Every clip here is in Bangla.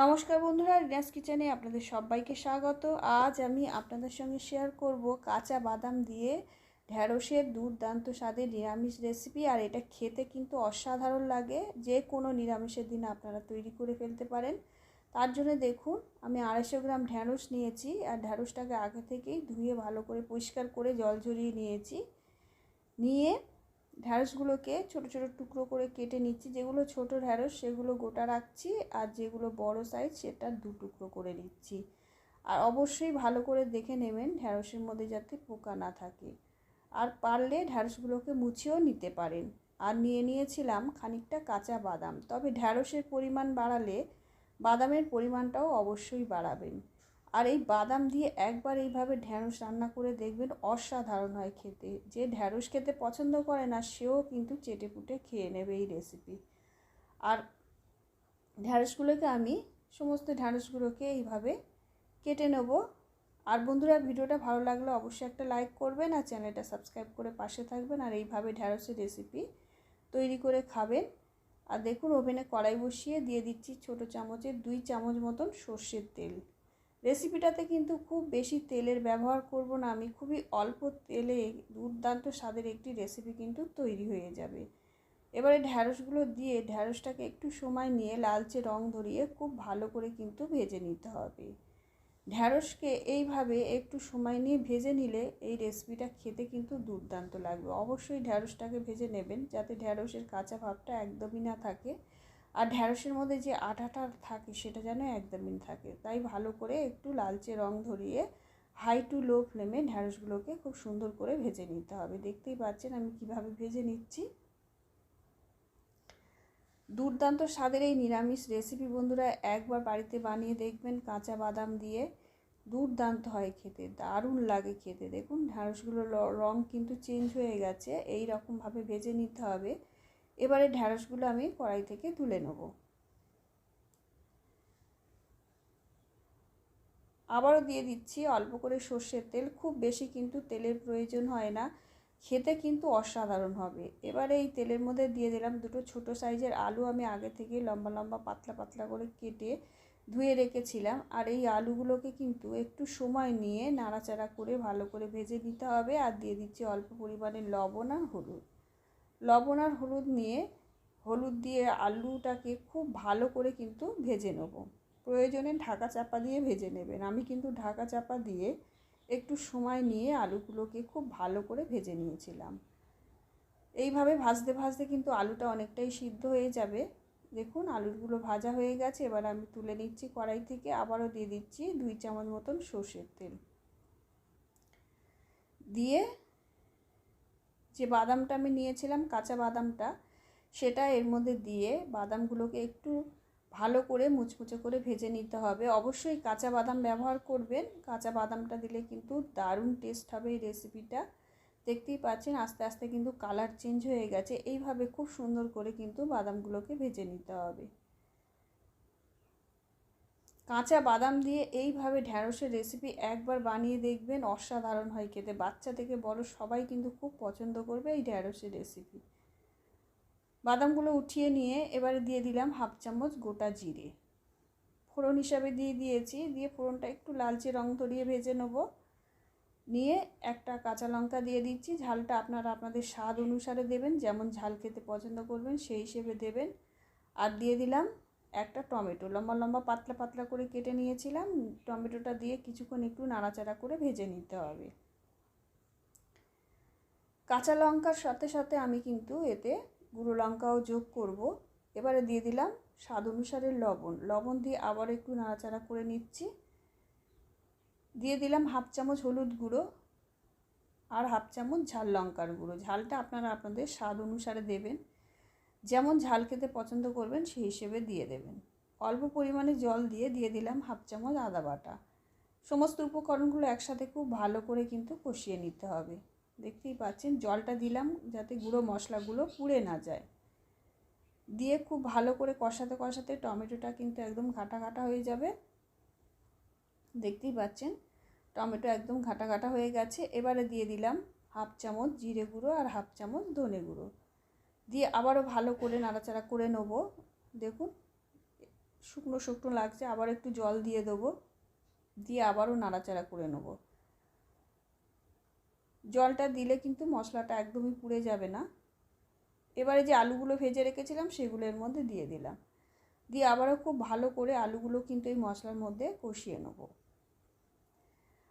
নমস্কার বন্ধুরা, রিনাস কিচেনে আপনাদের সবাইকে স্বাগত। আজ আমি আপনাদের সঙ্গে শেয়ার করব কাঁচা বাদাম দিয়ে ঢ্যাঁড়সের দুর্দান্ত স্বাদের নিরামিষ রেসিপি আর এটা খেতে কিন্তু অসাধারণ লাগে। যে কোনো নিরামিষের দিন আপনারা তৈরি করে ফেলতে পারেন। তার জন্য দেখুন, আমি আড়াইশো গ্রাম ঢ্যাঁড়স নিয়েছি, আর ঢ্যাঁড়সটাকে আগে থেকেই ধুয়ে ভালো করে পরিষ্কার করে জল ঝরিয়ে নিয়েছি। নিয়ে ঢ্যাঁড়সগুলোকে ছোট ছোট টুকরো করে কেটে নিচ্ছি। যেগুলো ছোট ঢ্যাঁড়স সেগুলো গোটা রাখছি আর যেগুলো বড় সাইজ সেটা দু টুকরো করে নিচ্ছি। আর অবশ্যই ভালো করে দেখে নেবেন ঢ্যাঁড়সের মধ্যে যাতে পোকা না থাকে। আর পারলে ঢ্যাঁড়সগুলোকে মুছেও নিতে পারেন। আর নিয়ে নিয়েছিলাম খানিকটা কাঁচা বাদাম। তবে ঢ্যাঁড়সের পরিমাণ বাড়ালে বাদামের পরিমাণটাও অবশ্যই বাড়াবেন। আর এই বাদাম দিয়ে একবার এইভাবে ঢ্যাঁড়স রান্না করে দেখবেন অসাধারণ হয় খেতে। যে ঢ্যাঁড়স খেতে পছন্দ করে না, সেও কিন্তু চেটে পুটে খেয়ে নেবে এই রেসিপি আর ঢ্যাঁড়সগুলোকে আমি সমস্ত ঢ্যাঁড়সগুলোকে এইভাবে কেটে নেব। আর বন্ধুরা, ভিডিওটা ভালো লাগলে অবশ্যই একটা লাইক করবেন আর চ্যানেলটা সাবস্ক্রাইব করে পাশে থাকবেন আর এইভাবে ঢ্যাঁড়সের রেসিপি তৈরি করে খাবেন। আর দেখুন, ওভেনে কড়াই বসিয়ে দিয়ে দিচ্ছি ছোটো চামচের দুই চামচ মতন সর্ষের তেল। রেসিপিটাতে কিন্তু খুব বেশি তেলের ব্যবহার করব না। আমি খুবই অল্প তেলে দুর্দান্ত স্বাদের একটি রেসিপি কিন্তু তৈরি হয়ে যাবে। এবারে ঢ্যাঁড়সগুলো দিয়ে ঢ্যাঁড়সটাকে একটু সময় নিয়ে লালচে রং ধরিয়ে খুব ভালো করে কিন্তু ভেজে নিতে হবে। ঢ্যাঁড়সকে এইভাবে একটু সময় নিয়ে ভেজে নিলে এই রেসিপিটা খেতে কিন্তু দুর্দান্ত লাগবে। অবশ্যই ঢ্যাঁড়সটাকে ভেজে নেবেন যাতে ঢ্যাঁড়সের কাঁচা ভাবটা একদমই না থাকে। আর ঢ্যাঁড়সের মধ্যে যে আঠাটা থাকে সেটা যেন একদমই থাকে। তাই ভালো করে একটু লালচে রং ধরিয়ে হাই টু লো ফ্লেমে ঢ্যাঁড়সগুলোকে খুব সুন্দর করে ভেজে নিতে হবে। দেখতেই পাচ্ছেন আমি কীভাবে ভেজে নিচ্ছি। দুর্দান্ত স্বাদের এই নিরামিষ রেসিপি বন্ধুরা একবার বাড়িতে বানিয়ে দেখবেন কাঁচা বাদাম দিয়ে। দুর্দান্ত হয় খেতে, দারুণ লাগে খেতে। দেখুন ঢ্যাঁড়সগুলোর রং কিন্তু চেঞ্জ হয়ে গেছে। এই রকমভাবে ভেজে নিতে হবে। এবারে ঢ্যাঁড়সগুলো আমি কড়াই থেকে তুলে নেব। আবারও দিয়ে দিচ্ছি অল্প করে সর্ষের তেল, খুব বেশি কিন্তু তেলের প্রয়োজন হয় না, খেতে কিন্তু অসাধারণ হবে। এবারে এই তেলের মধ্যে দিয়ে দিলাম দুটো ছোট সাইজের আলু, আমি আগে থেকে লম্বা লম্বা পাতলা পাতলা করে কেটে ধুয়ে রেখেছিলাম, আর এই আলুগুলোকে কিন্তু একটু সময় নিয়ে নাড়াচাড়া করে ভালো করে ভেজে নিতে হবে, আর দিয়ে দিচ্ছি অল্প পরিমাণে লবণ আর হলুদ। লবণ আর হলুদ নিয়ে, হলুদ দিয়ে আলুটাকে খুব ভালো করে কিন্তু ভেজে নেব। প্রয়োজনে ঢাকা চাপা দিয়ে ভেজে নেবেন। আমি কিন্তু ঢাকা চাপা দিয়ে একটু সময় নিয়ে আলুগুলোকে খুব ভালো করে ভেজে নিয়েছিলাম। এইভাবে ভাজতে ভাজতে কিন্তু আলুটা অনেকটাই সিদ্ধ হয়ে যাবে। দেখুন, আলুগুলো ভাজা হয়ে গেছে। এবার আমি তুলে নিচ্ছি কড়াই থেকে। আবারও দিয়ে দিচ্ছি দুই চামচ মতন সর্ষের তেল। দিয়ে যে বাদামটা আমি নিয়েছিলাম, কাঁচা বাদামটা, সেটা এর মধ্যে দিয়ে বাদামগুলোকে একটু ভালো করে মুচমুচে করে ভেজে নিতে হবে। অবশ্যই কাঁচা বাদাম ব্যবহার করবেন। কাঁচা বাদামটা দিলে কিন্তু দারুণ টেস্ট হবে এই রেসিপিটা দেখতেই পাচ্ছেন, আস্তে আস্তে কিন্তু কালার চেঞ্জ হয়ে গেছে। এইভাবে খুব সুন্দর করে কিন্তু বাদামগুলোকে ভেজে নিতে হবে। কাঁচা বাদাম দিয়ে এইভাবে ঢ্যাঁড়সের রেসিপি একবার বানিয়ে দেখবেন, অসাধারণ হয় খেতে। বাচ্চা থেকে বড় সবাই কিন্তু খুব পছন্দ করবে এই ঢ্যাঁড়সের রেসিপি বাদামগুলো উঠিয়ে নিয়ে এবারে দিয়ে দিলাম হাফ চামচ গোটা জিরে। ফোড়ন হিসাবে দিয়ে দিয়েছি, দিয়ে ফোড়নটা একটু লালচে রং ধরিয়ে ভেজে নেব। নিয়ে একটা কাঁচা লঙ্কা দিয়ে দিচ্ছি, ঝালটা আপনারা আপনাদের স্বাদ অনুসারে দেবেন, যেমন ঝাল খেতে পছন্দ করবেন সেই হিসেবে দেবেন। আর দিয়ে দিলাম একটা টমেটো, লম্বা লম্বা পাতলা পাতলা করে কেটে নিয়েছিলাম। টমেটোটা দিয়ে কিছুক্ষণ একটু নাড়াচাড়া করে ভেজে নিতে হবে। কাঁচা লঙ্কার সাথে সাথে আমি কিন্তু এতে গুঁড়ো লঙ্কাও যোগ করব। এবারে দিয়ে দিলাম স্বাদ অনুসারে লবণ। লবণ দিয়ে আবার একটু নাড়াচাড়া করে নিচ্ছি। দিয়ে দিলাম হাফ চামচ হলুদ গুঁড়ো আর হাফ চামচ ঝাল লঙ্কার গুঁড়ো। ঝালটা আপনারা আপনাদের স্বাদ অনুসারে দেবেন। যেমন ঝাল খেতে পছন্দ করবেন, সেই হিসেবে দিয়ে দেবেন। অল্প পরিমাণে জল দিয়ে দিয়ে দিলাম হাফ চামচ আদা বাটা। সমস্ত উপকরণগুলো একসাথে খুব ভালো করে কিন্তু কষিয়ে নিতে হবে। দেখতেই পাচ্ছেন, জলটা দিলাম যাতে গুঁড়ো মশলাগুলো পুড়ে না যায়। দিয়ে খুব ভালো করে কষাতে কষাতে টমেটোটা কিন্তু একদম ঘাটা ঘাটা হয়ে যাবে। দেখতেই পাচ্ছেন, টমেটো একদম ঘাটা ঘাটা হয়ে গেছে। এবারে দিয়ে দিলাম হাফ চামচ জিরে গুঁড়ো আর হাফ চামচ ধনে গুঁড়ো। দিয়ে আবারও ভালো করে নাড়াচাড়া করে নেব। দেখুন, শুকনো শুকনো লাগছে, আবার একটু জল দিয়ে দেবো। দিয়ে আবারও নাড়াচাড়া করে নেব। জলটা দিলে কিন্তু মশলাটা একদমই পুড়ে যাবে না। এবারে যে আলুগুলো ভেজে রেখেছিলাম সেগুলো এর মধ্যে দিয়ে দিলাম। দিয়ে আবারও খুব ভালো করে আলুগুলো কিন্তু এই মশলার মধ্যে কষিয়ে নেব।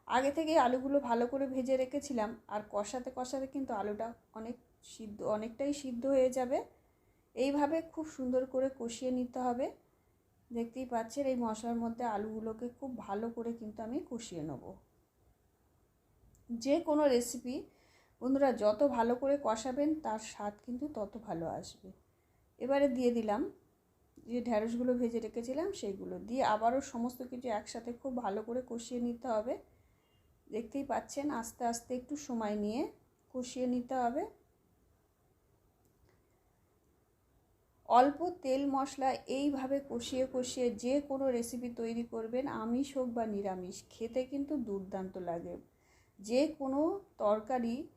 আগে থেকে আলুগুলো ভালো করে ভেজে রেখেছিলাম, আর কষাতে কষাতে কিন্তু আলুটা অনেক সিদ্ধ, অনেকটাই সিদ্ধ হয়ে যাবে। এইভাবে খুব সুন্দর করে কষিয়ে নিতে হবে। দেখতেই পাচ্ছেন এই মশলার মধ্যে আলুগুলোকে খুব ভালো করে কিন্তু আমি কষিয়ে নেব। যে কোনো রেসিপি বন্ধুরা, যত ভালো করে কষাবেন, তার স্বাদ কিন্তু তত ভালো আসবে। এবারে দিয়ে দিলাম যে ঢ্যাঁড়সগুলো ভেজে রেখেছিলাম সেইগুলো দিয়ে আবারও সমস্ত কিছু একসাথে খুব ভালো করে কষিয়ে নিতে হবে। দেখতেই পাচ্ছেন, আস্তে আস্তে একটু সময় নিয়ে কষিয়ে নিতে হবে। অল্প তেল মশলা এইভাবে কষিয়ে কষিয়ে যে কোনো রেসিপি তৈরি করবেন, আমিষ হোক বা নিরামিষ, খেতে কিন্তু দুর্দান্ত লাগে। যে কোনো তরকারি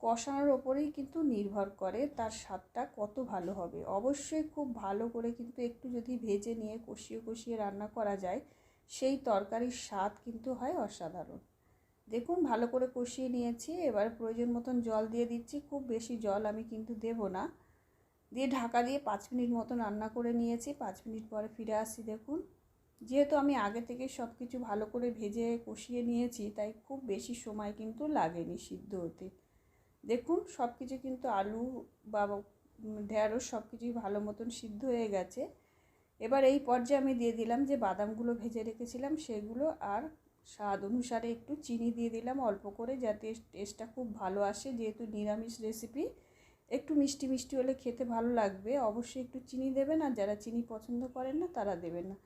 কষানোর ওপরেই কিন্তু নির্ভর করে তার স্বাদটা কত ভালো হবে। অবশ্যই খুব ভালো করে কিন্তু একটু যদি ভেজে নিয়ে কষিয়ে কষিয়ে রান্না করা যায়, সেই তরকারির স্বাদ কিন্তু হয় অসাধারণ। দেখুন, ভালো করে কষিয়ে নিয়েছি। এবার প্রয়োজন মতন জল দিয়ে দিচ্ছি। খুব বেশি জল আমি কিন্তু দেব না। দিয়ে ঢাকা দিয়ে পাঁচ মিনিট মতো রান্না করে নিয়েছি। পাঁচ মিনিট পরে ফিরে আসি, দেখুন। যেহেতু আমি আগে থেকে সব কিছু ভালো করে ভেজে কষিয়ে নিয়েছি, তাই খুব বেশি সময় কিন্তু লাগেনি সিদ্ধ হতে। দেখুন সব কিছু কিন্তু আলু বা ঢেঁড়স সব কিছুই ভালো মতন সিদ্ধ হয়ে গেছে। এবার এই পর্যায়ে আমি দিয়ে দিলাম যে বাদামগুলো ভেজে রেখেছিলাম, সেগুলো আর স্বাদ অনুসারে একটু চিনি দিয়ে দিলাম অল্প করে, যাতে টেস্টটা খুব ভালো আসে। যেহেতু নিরামিষ রেসিপি একটু মিষ্টি মিষ্টি হলে খেতে ভালো লাগবে। অবশ্যই একটু চিনি দেবেন আর যারা চিনি পছন্দ করেন না, তারা দেবেন না।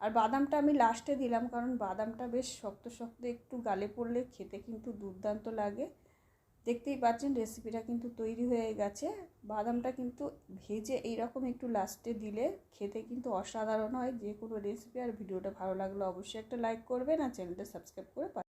আর বাদামটা আমি লাস্টে দিলাম কারণ বাদামটা বেশ শক্ত শক্ত একটু গালে পড়লে খেতে কিন্তু দুর্দান্ত লাগে। দেখতেই পাচ্ছেন রেসিপিটা কিন্তু তৈরি হয়ে গেছে। বাদামটা কিন্তু ভেজে এইরকম একটু লাস্টে দিলে খেতে কিন্তু অসাধারণ হয়। যে কোনো রেসিপি আর ভিডিওটা ভালো লাগলে অবশ্যই একটা লাইক করবেন আর চ্যানেলটা সাবস্ক্রাইব করে